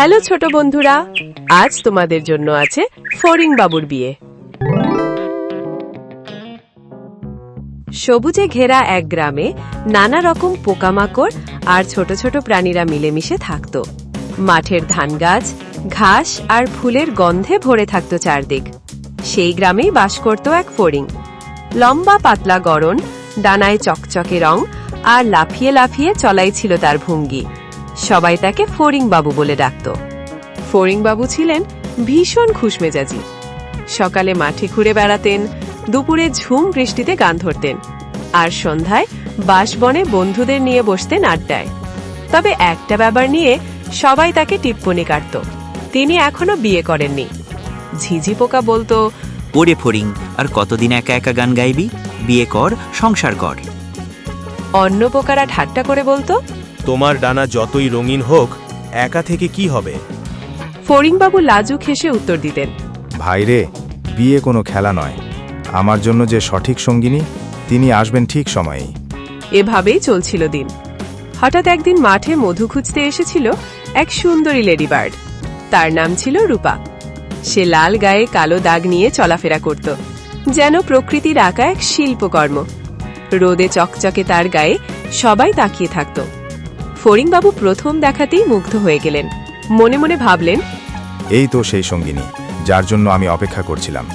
Hello ছোট বন্ধুরা, আজ তোমাদের জন্য আছে ফরিং বাবুর বিয়ে। সবুজে ঘেরা এক গ্রামে নানা রকম পোকামাকড় আর ছোট ছোট প্রাণীরা মিলেমিশে থাকত। মাঠের ধান গাছ ঘাস আর ফুলের গন্ধে ভরে থাকত চারদিক। সেই গ্রামেই বাস করত এক ফড়িং। লম্বা পাতলা গড়ন, ডানায় চকচকে রং আর লাফিয়ে লাফিয়ে চলাই ছিল তার ভঙ্গি। সবাই তাকে ফড়িং বাবু বলে ডাকত। ফড়িং বাবু ছিলেন ভীষণ খুশমেজাজি। সকালে মাঠে ঘুরে বেড়াতেন দুপুরে ঝুম বৃষ্টিতে গান ধরতেন আর সন্ধ্যায় বাসবনে বন্ধুদের নিয়ে বসতেন আড্ডায়। তবে একটা ব্যাপার নিয়ে সবাই তাকে টিপ্পনি কাটত তিনি এখনও বিয়ে করেননি। ঝিঝি পোকা বলতো ওরে ফড়িং আর কতদিন একা একা গান গাইবি? বিয়ে কর সংসার কর। অন্য পোকারা ঠাট্টা করে বলতো তোমার ডানা যতই রঙিন হোক একা থেকে কি হবে? ফরিংবাবু লাজুক হেসে উত্তর দিতেন। ভাইরে বিয়ে কোনো খেলা নয়। আমার জন্য যে সঠিক সঙ্গিনী তিনি আসবেন ঠিক সময়েই। এভাবেই চলছিল দিন। হঠাৎ একদিন মাঠে মধু খুঁজতে এসেছিল এক সুন্দরী লেডিবার্ড। তার নাম ছিল রূপা। সে লাল গায়ে কালো দাগ নিয়ে চলাফেরা করত যেন প্রকৃতির আঁকা এক শিল্পকর্ম। রোদে চকচকে তার গায়ে সবাই তাকিয়ে থাকত। ফড়িংবাবু প্রথম দেখাতেই মুগ্ধ হয়ে গেলেন। মনে মনে ভাবলেন এই তো সেই সঙ্গিনী যার জন্য আমি অপেক্ষা করছিলাম।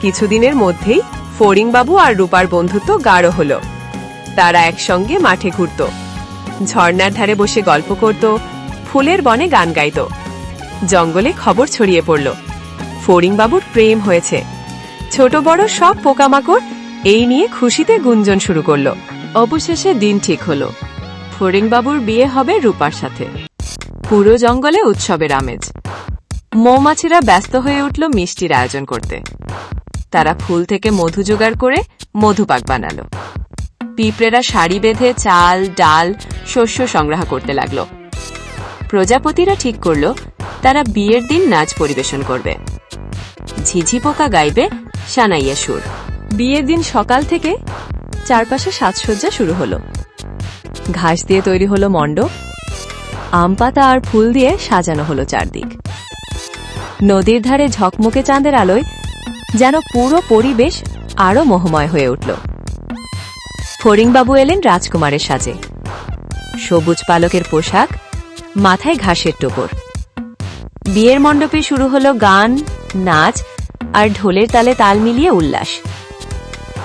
কিছুদিনের মধ্যেই ফড়িংবাবু আর রূপার বন্ধুত্ব গাঢ় হলো। তারা একসঙ্গে মাঠে ঘুরত। ঝর্ণার ধারে বসে গল্প করত ফুলের বনে গান গাইত। জঙ্গলে খবর ছড়িয়ে পড়ল ফড়িংবাবুর প্রেম হয়েছে। ছোট বড় সব পোকামাকড় এই নিয়ে খুশিতে গুঞ্জন শুরু করল। অবশেষে দিন ঠিক হলো। ফড়িংবাবুর বিয়ে হবে রূপার সাথে। পুরো জঙ্গলে উৎসবের আমেজ। মৌমাছিরা ব্যস্ত হয়ে উঠল মিষ্টির আয়োজন করতে। তারা ফুল থেকে মধু জোগাড় করে মধুপাক বানালো। পিঁপড়েরা শাড়ি বেঁধে চাল, ডাল, শস্য সংগ্রহ করতে লাগল। প্রজাপতিরা ঠিক করল, তারা বিয়ের দিন নাচ পরিবেশন করবে। ঝিঝি পোকা গাইবে সানাইয়া সুর। বিয়ের দিন সকাল থেকে চারপাশে সাজসজ্জা শুরু হলো। ঘাস দিয়ে তৈরি হলো মণ্ডপ আম পাতা আর ফুল দিয়ে সাজানো হলো চারদিক। নদীর ধারে ঝকমকে চাঁদের আলোয় যেন পুরো পরিবেশ আরও মোহময় হয়ে উঠল। ফড়িংবাবু এলেন রাজকুমারের সাজে। সবুজ পালকের পোশাক, মাথায় ঘাসের টোপর। বিয়ের মণ্ডপে শুরু হলো গান, নাচ আর ঢোলের তালে তাল মিলিয়ে উল্লাস।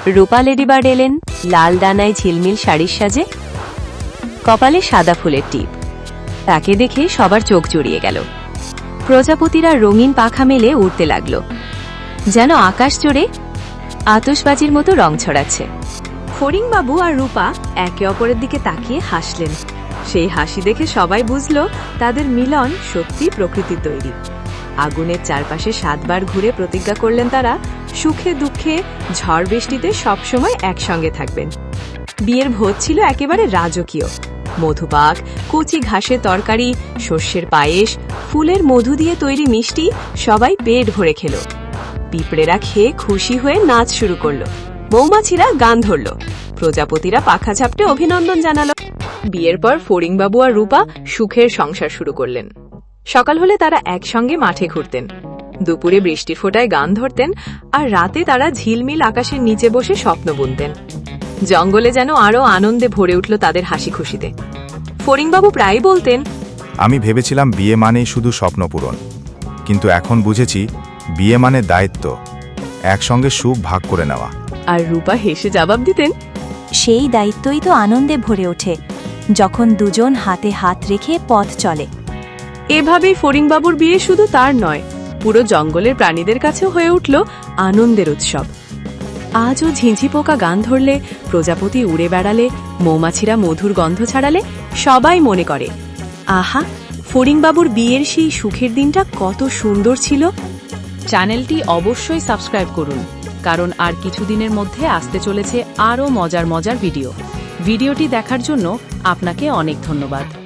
রূপা লেডিবার্ড এলেন, লাল ডানায় ঝিলমিল শাড়ির সাজে। কপালে সাদা ফুলের টিপ। তাকে দেখে সবার চোখ জড়িয়ে গেল। প্রজাপতিরা রঙিন পাখা মেলে উড়তে লাগল। যেন আকাশ জুড়ে আতসবাজির মতো রং ছড়াচ্ছে। ফড়িংবাবু আর রূপা একে অপরের দিকে তাকিয়ে হাসলেন। সেই হাসি দেখে সবাই বুঝল তাদের মিলন সত্যি প্রকৃতির তৈরি। আগুনের চারপাশে সাতবার ঘুরে প্রতিজ্ঞা করলেন তারা, সুখে দুঃখে ঝড় বৃষ্টিতে সবসময় একসঙ্গে থাকবেন। বিয়ের ভোজ ছিল একেবারে রাজকীয়। মধুপাক কচি ঘাসের তরকারি শস্যের পায়েস, ফুলের মধু দিয়ে তৈরি মিষ্টি সবাই পেট ভরে খেল। পিঁপড়েরা খেয়ে খুশি হয়ে নাচ শুরু করল। মৌমাছিরা গান ধরল। প্রজাপতিরা পাখা ঝাপটে অভিনন্দন জানালো। বিয়ের পর ফড়িংবাবু আর রূপা সুখের সংসার শুরু করলেন। সকাল হলে তারা একসঙ্গে মাঠে ঘুরতেন। দুপুরে বৃষ্টি ফোটায় গান ধরতেন আর রাতে তারা ঝিলমিল আকাশের নিচে বসে স্বপ্ন বুনতেন। জঙ্গলে যেন আরও আনন্দে ভরে উঠল তাদের হাসি খুশিতে ফড়িংবাবু প্রায় বলতেন আমি ভেবেছিলাম বিয়ে মানেই শুধু স্বপ্ন পূরণ। কিন্তু এখন বুঝেছি বিয়ে মানে দায়িত্ব একসঙ্গে সুখ ভাগ করে নেওয়া। আর রূপা হেসে জবাব দিতেন সেই দায়িত্বই তো আনন্দে ভরে ওঠে যখন দুজন হাতে হাত রেখে পথ চলে। এভাবেই ফড়িংবাবুর বিয়ে শুধু তার নয় পুরো জঙ্গলের প্রাণীদের কাছেও হয়ে উঠল আনন্দের উৎসব। আজও ঝিঁঝি পোকা গান ধরলে, প্রজাপতি উড়ে বেড়ালে, মৌমাছিরা মধুর গন্ধ ছাড়ালে, সবাই মনে করে, আহা, ফড়িংবাবুর বিয়ের সেই সুখের দিনটা কত সুন্দর ছিল। চ্যানেলটি অবশ্যই সাবস্ক্রাইব করুন, কারণ আর কিছুদিনের মধ্যে আসতে চলেছে আরও মজার মজার ভিডিও। ভিডিওটি দেখার জন্য আপনাকে অনেক ধন্যবাদ।